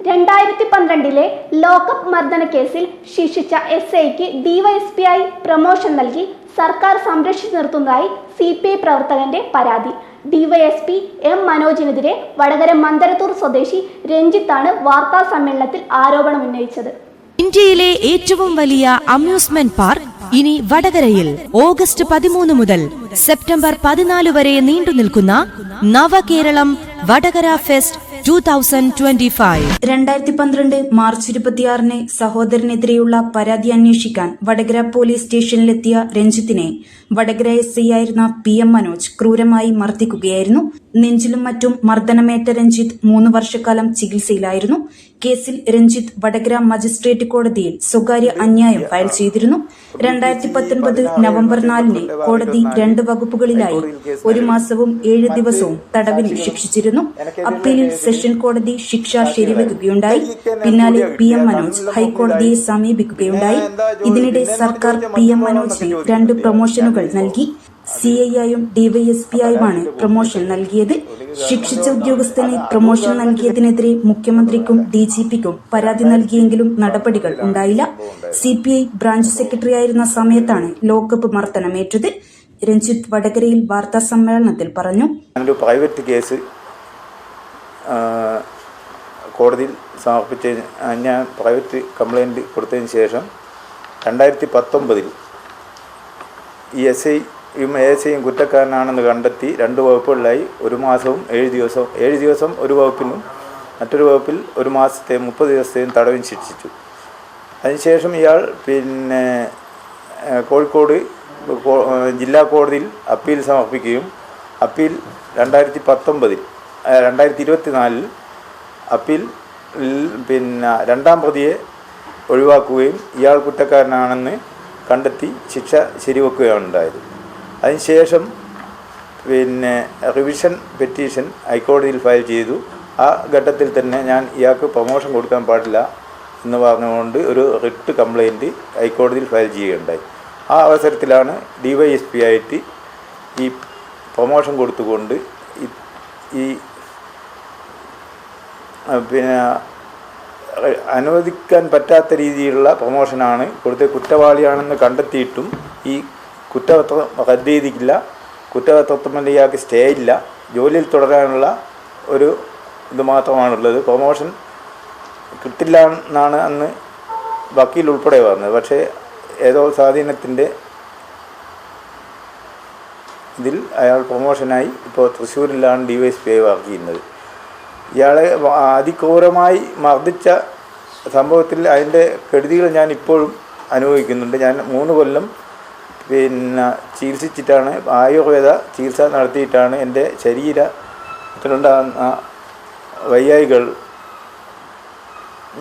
രണ്ടായിരത്തി പന്ത്രണ്ടിലെ ലോക്കപ്പ് മർദ്ദന കേസിൽ ശിക്ഷിച്ച എസ് ഐക്ക് ഡിവൈഎസ്പി ആയി പ്രമോഷൻ നൽകി സർക്കാർ സംരക്ഷിച്ചു നിർത്തുന്നതായി സി പി ഐ പ്രവർത്തകന്റെ പരാതി. ഡിവൈഎസ്പി എം മനോജിനെതിരെ വടകര മന്ദരത്തൂർ സ്വദേശി രഞ്ജിത്താണ് വാർത്താ സമ്മേളനത്തിൽ ആരോപണം ഉന്നയിച്ചത്. ഇന്ത്യയിലെ ഏറ്റവും വലിയ അമ്യൂസ്മെന്റ് പാർക്ക് ഇനി വടകരയിൽ ഓഗസ്റ്റ് പതിമൂന്ന് മുതൽ സെപ്റ്റംബർ പതിനാല് വരെ നീണ്ടു നിൽക്കുന്ന Navakeralam Vadakara fest two thousand twenty five രണ്ടായിരത്തി പന്ത്രണ്ട് മാർച്ച് ഇരുപത്തിയാറിന് സഹോദരനെതിരെയുള്ള പരാതി അന്വേഷിക്കാൻ വടകര പോലീസ് സ്റ്റേഷനിലെത്തിയ രഞ്ജിത്തിനെ വടകര എസ് ഐ ആയിരുന്ന പി എം മനോജ് ക്രൂരമായി മർദ്ദിക്കുകയായിരുന്നു. നെഞ്ചിലും മറ്റും മർദ്ദനമേറ്റ രഞ്ജിത്ത് മൂന്ന് വർഷക്കാലം ചികിത്സയിലായിരുന്നു. കേസിൽ രഞ്ജിത്ത് വടകര മജിസ്ട്രേറ്റ് കോടതിയിൽ സ്വകാര്യ അന്യായം ഫയൽ ചെയ്തിരുന്നു. രണ്ടായിരത്തി പത്തൊൻപത് നവംബർ നാലിന് കോടതി രണ്ട് വകുപ്പുകളിലായി ഒരു മാസവും ഏഴ് ദിവസവും തടവിന് ശിക്ഷിച്ചിരുന്നു. അപ്പീലിൽ സെഷൻ കോടതി ശിക്ഷ ശരിവെക്കുകയുണ്ടായി. പിന്നാലെ പി എം മനോജ് ഹൈക്കോടതിയെ സമീപിക്കുകയുണ്ടായി. ഇതിനിടെ സർക്കാർ പി എം മനോജിന് രണ്ട് പ്രൊമോഷനുകൾ നൽകി. സി ഐ ആയും ഡിവൈഎസ്പിയായുമാണ് പ്രൊമോഷൻ നൽകിയത്. ശിക്ഷിച്ച ഉദ്യോഗസ്ഥന് പ്രൊമോഷൻ നൽകിയതിനെതിരെ മുഖ്യമന്ത്രിക്കും ഡി ജി പിക്കും പരാതി നൽകിയെങ്കിലും നടപടികൾ ഉണ്ടായില്ല. സി പി ഐ ബ്രാഞ്ച് സെക്രട്ടറിയായിരുന്ന സമയത്താണ് ലോക്കപ്പ് മർദ്ദനമേറ്റത്. രഞ്ജിത്ത് വടകരയിൽ വാർത്താ സമ്മേളനത്തിൽ പറഞ്ഞു. പ്രൈവറ്റ് കേസ് കോടതിയിൽ സമർപ്പിച്ച ഞാൻ പ്രൈവറ്റ് കംപ്ലൈന്റ് കൊടുത്തതിന് ശേഷം രണ്ടായിരത്തി പത്തൊമ്പതിൽ ഈ എസ് ഐയും എ മേശയും കുറ്റക്കാരനാണെന്ന് കണ്ടെത്തി രണ്ട് വകുപ്പുകളിലായി ഒരു മാസവും ഏഴ് ദിവസവും ഏഴ് ദിവസം ഒരു വകുപ്പിനും മറ്റൊരു വകുപ്പിൽ ഒരു മാസത്തെയും മുപ്പത് ദിവസത്തെയും തടവിന് ശിക്ഷിച്ചു. അതിനുശേഷം ഇയാൾ പിന്നെ കോഴിക്കോട് ജില്ലാ കോടതിയിൽ അപ്പീൽ സമർപ്പിക്കുകയും അപ്പീൽ രണ്ടായിരത്തി പത്തൊമ്പതിൽ രണ്ടായിരത്തി ഇരുപത്തി നാലിൽ അപ്പീൽ പിന്നെ രണ്ടാം പ്രതിയെ ഒഴിവാക്കുകയും ഇയാൾ കുറ്റക്കാരനാണെന്ന് കണ്ടെത്തി ശിക്ഷ ശരിവെക്കുകയാണ് ഉണ്ടായത് അതിനുശേഷം പിന്നെ റിവിഷൻ പെറ്റീഷൻ ഹൈക്കോടതിയിൽ ഫയൽ ചെയ്തു. ആ ഘട്ടത്തിൽ തന്നെ ഞാൻ ഇയാൾക്ക് പ്രൊമോഷൻ കൊടുക്കാൻ പാടില്ല എന്ന് പറഞ്ഞുകൊണ്ട് ഒരു റിട്ട് കംപ്ലൈന്റ് ഹൈക്കോടതിയിൽ ഫയൽ ചെയ്യുകയുണ്ടായി. ആ അവസരത്തിലാണ് ഡി വൈ എസ് പി ആയിട്ട് ഈ പ്രൊമോഷൻ കൊടുത്തുകൊണ്ട് ഈ പിന്നെ അനുവദിക്കാൻ പറ്റാത്ത രീതിയിലുള്ള പ്രൊമോഷനാണ് കൊടുത്ത കുറ്റവാളിയാണെന്ന് കണ്ടെത്തിയിട്ടും ഈ കുറ്റപത്രം റദ്ദ് ചെയ്തിട്ടില്ല. ഇയാൾക്ക് സ്റ്റേ ഇല്ല. ജോലിയിൽ തുടരാനുള്ള ഒരു ഇത് മാത്രമാണുള്ളത്. പ്രൊമോഷൻ കിട്ടില്ല എന്നാണ് അന്ന് വക്കീൽ ഉൾപ്പെടെ പറഞ്ഞത്. പക്ഷേ ഏതോ സ്വാധീനത്തിന്റെ ഇതിൽ അയാൾ പ്രൊമോഷനായി ഇപ്പോൾ തൃശ്ശൂരിലാണ് ഡി വൈ എസ് പി ആയി വർക്ക് ചെയ്യുന്നത് ഇയാളെ അതിക്രൂരമായി മർദ്ദിച്ച സംഭവത്തിൽ അതിന്റെ കെടുതികൾ ഞാൻ ഇപ്പോഴും അനുഭവിക്കുന്നുണ്ട്. ഞാൻ മൂന്ന് കൊല്ലം പിന്നെ ചികിത്സിച്ചിട്ടാണ് ആയുർവേദ ചികിത്സ നടത്തിയിട്ടാണ് എന്റെ ശരീരത്തിലുണ്ടാകുന്ന വയ്യായികൾ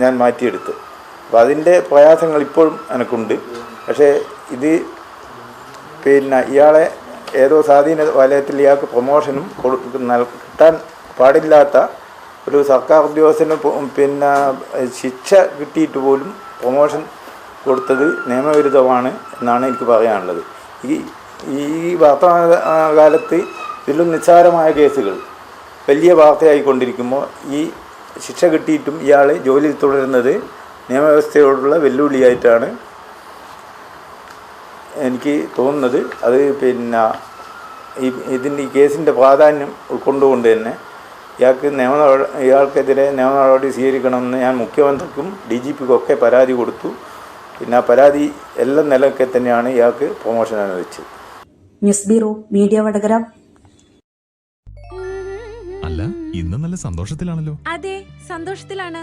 ഞാൻ മാറ്റിയെടുത്ത് അപ്പം അതിന്റെ പ്രയാസങ്ങൾ ഇപ്പോഴും എനിക്കുണ്ട്. പക്ഷേ ഇത് പിന്നെ ഇയാളെ ഏതോ സ്വാധീന വലയത്തിൽ ഇയാൾക്ക് പ്രൊമോഷനും കിട്ടാൻ പാടില്ലാത്ത ഒരു സർക്കാർ ഉദ്യോഗസ്ഥന് പിന്നെ ശിക്ഷ കിട്ടിയിട്ട് പോലും പ്രൊമോഷൻ കൊടുത്തത് നിയമവിരുദ്ധമാണ് എന്നാണ് എനിക്ക് പറയാനുള്ളത്. ഈ ഈ വാർത്താകാലത്ത് ഇതിലും നിസ്സാരമായ കേസുകൾ വലിയ വാർത്തയായിക്കൊണ്ടിരിക്കുമ്പോൾ ഈ ശിക്ഷ കിട്ടിയിട്ടും ഇയാൾ ജോലിയിൽ തുടരുന്നത് നിയമവ്യവസ്ഥയോടുള്ള വെല്ലുവിളിയായിട്ടാണ് എനിക്ക് തോന്നുന്നത്. അത് പിന്നെ ഈ ഇതിന്റെ ഈ കേസിന്റെ പ്രാധാന്യം ഉൾക്കൊണ്ടുകൊണ്ട് തന്നെ ഇയാൾക്ക് നിയമ ഇയാൾക്കെതിരെ നിയമ നടപടി സ്വീകരിക്കണമെന്ന് ഞാൻ മുഖ്യമന്ത്രിക്കും ഡി ജി പിക്കും ഒക്കെ പരാതി കൊടുത്തു. പിന്നെ ആ പരാതി എല്ലാം നിലയൊക്കെ തന്നെയാണ് ഇയാൾക്ക് പ്രൊമോഷൻ അനുവദിച്ചത് ന്യൂസ് ബ്യൂറോ മീഡിയ വടകര. അല്ല ഇന്ന് നല്ല സന്തോഷത്തിലാണല്ലോ. അതെ സന്തോഷത്തിലാണ്.